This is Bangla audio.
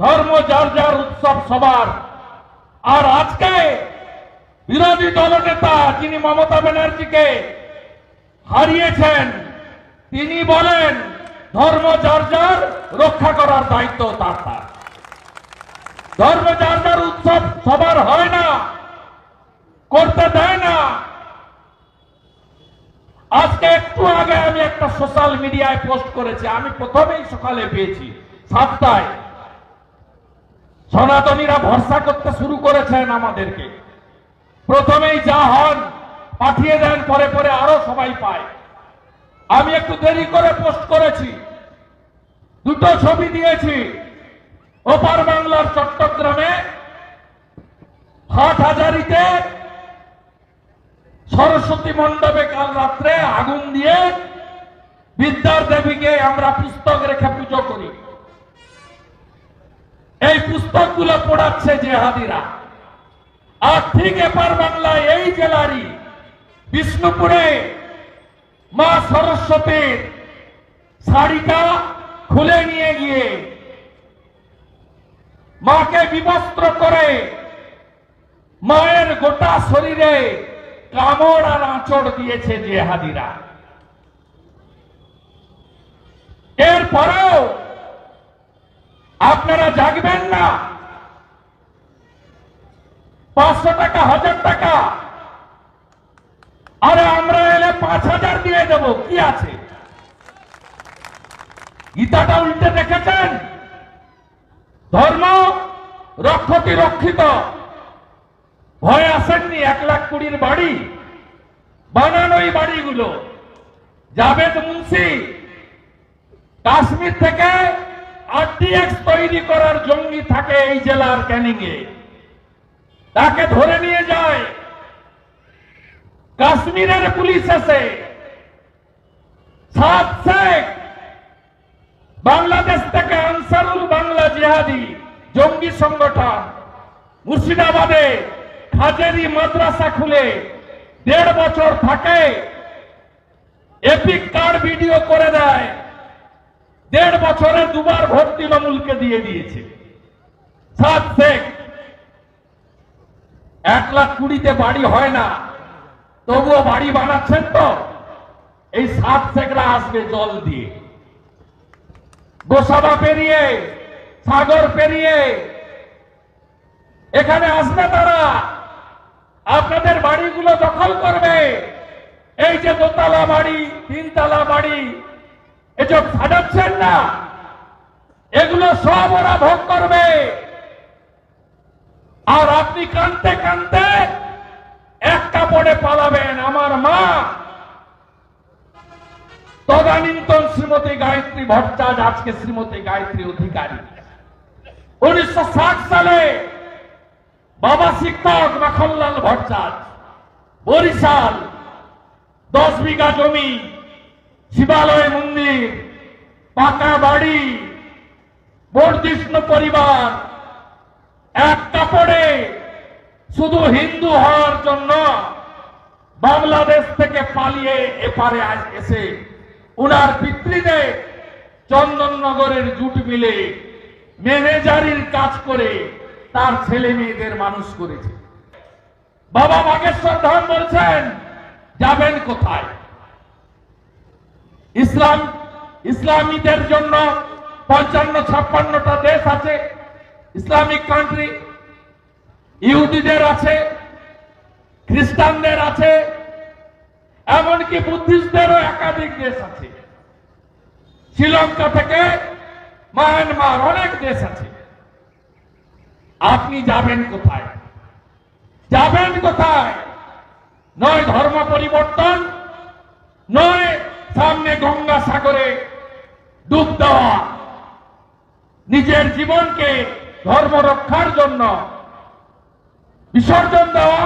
ধর্ম যার যার উৎসব সবার। আর আজকে বিরোধী দলনেতা যিনি মমতা ব্যানার্জিকে হারিয়েছেন, তিনি বলেন, ধর্ম যার যার রক্ষা করার দায়িত্ব তার তার। ধর্ম যার যার উৎসব সবার হয় না, করতে দেয় না। আজকে একটু আগে আমি একটা সোশ্যাল মিডিয়ায় পোস্ট করেছি, আমি প্রথমেই সকালে পেয়েছি। সাতটায় সনাতনীরা ভরসা করতে শুরু করেছেন আমাদেরকে। প্রথমেই যা হন, পাঠিয়ে দেন, পরে পরে আরও সবাই পায়। আমি একটু দেরি করে পোস্ট করেছি। দুটো ছবি দিয়েছি। ওপার বাংলার চট্টগ্রামে হাট হাজারিতে সরস্বতী মণ্ডপে কাল রাত্রে আগুন দিয়ে বিদ্যার দেবীকে আমরা পুস্তক রেখে পুজো করি। পুস্তকগুলো পড়াচ্ছে জেহাদিরা। আর ঠিক এপার বাংলায় এই জেলারই বিষ্ণুপুরে মা সরস্বতীর শাড়িটা খুলে নিয়ে গিয়ে মাকে বিবস্ত্র করে মায়ের গোটা শরীরে কামড় আর আঁচড় দিয়েছে জেহাদিরা। এরপরেও আপনারা জাগবেন না। পাঁচশো টাকা, হাজার টাকা। আরে আমরা এলে পাঁচ হাজার দিয়ে দেব, কি আছে? গীতাটা উল্টে দেখেছেন? ধর্ম রক্ষতি রক্ষিত। ভয় আসেননি এক লাখ কুড়ির বাড়ি। বানানো এই বাড়িগুলো। জাভেদ মুন্সি। কাশ্মীর থেকে আরটিএক্স তৈরি করার জঙ্গি থাকে এই জেলার ক্যানিং এ তাকে ধরে নিয়ে যায়। কাশ্মীরের পুলিশ এসে। সাত বাংলাদেশ থেকে আনসারুল বাংলা জিহাদি জঙ্গি সংগঠন মুর্শিদাবাদে হাজেরি মাদ্রাসা খুলে দেড় বছর থাকে। এপিক কার্ড ভিডিও করে দেয়। দেড় বছরে দুবার ভোট তৃণমূলকে দিয়ে দিয়েছে। সাত শেখ। এক লাখ কুড়িতে বাড়ি হয় না। তবুও বাড়ি বানাচ্ছেন তো। এই সাত শেখরা আসবে জল দিয়ে। গোসাবা পেরিয়ে, সাগর পেরিয়ে। এখানে আসবে তারা। আপনাদের বাড়িগুলো দখল করবে। এই যে দোতলা বাড়ি, তিনতলা বাড়ি এসব সাজাচ্ছেন না। এগুলো সব ওরা ভোগ করবে। আর আপনি কানতে কানতে এক কাপড়ে পালাবেন আমার মা। তদানীন্তন শ্রীমতী গায়ত্রী ভট্টাচার্য, আজকে শ্রীমতী গায়ত্রী অধিকারী। উনিশশো সালে বাবা শিক্ষক মাখনলাল ভট্টাচার্য, বরিশাল, দশ বিঘা জমি শিবালয় মন্দির, পাকা বাড়ি, বর্ধিষ্ণ পরিবার, এক কাপড়ে শুধু হিন্দু হওয়ার জন্য বাংলাদেশ থেকে পালিয়ে এপারে এসে উনার পিতৃদেব চন্দননগরের জুট মিলে ম্যানেজারির কাজ করে তার ছেলে মেয়েদের মানুষ করেছে। বাবা বাগেশ্বর ধান বলছেন, যাবেন কোথায়? ইসলাম, ইসলামীদের জন্য পঞ্চান্ন, ছাপ্পান্নটা দেশ আছে, ইসলামিক কান্ট্রি ইহুদিদের আছে, খ্রিস্টানদের আছে, এমনকি বুদ্ধিস্টদেরও একাধিক দেশ আছে। শ্রীলঙ্কা থেকে মায়ানমার অনেক দেশ আছে। আপনি যাবেন কোথায়? যাবেন কোথায়? নয় ধর্ম পরিবর্তন সামনে গঙ্গা সাগরে ডুব দেওয়া। নিজের জীবনকে ধর্ম রক্ষার জন্য বিসর্জন দেওয়া।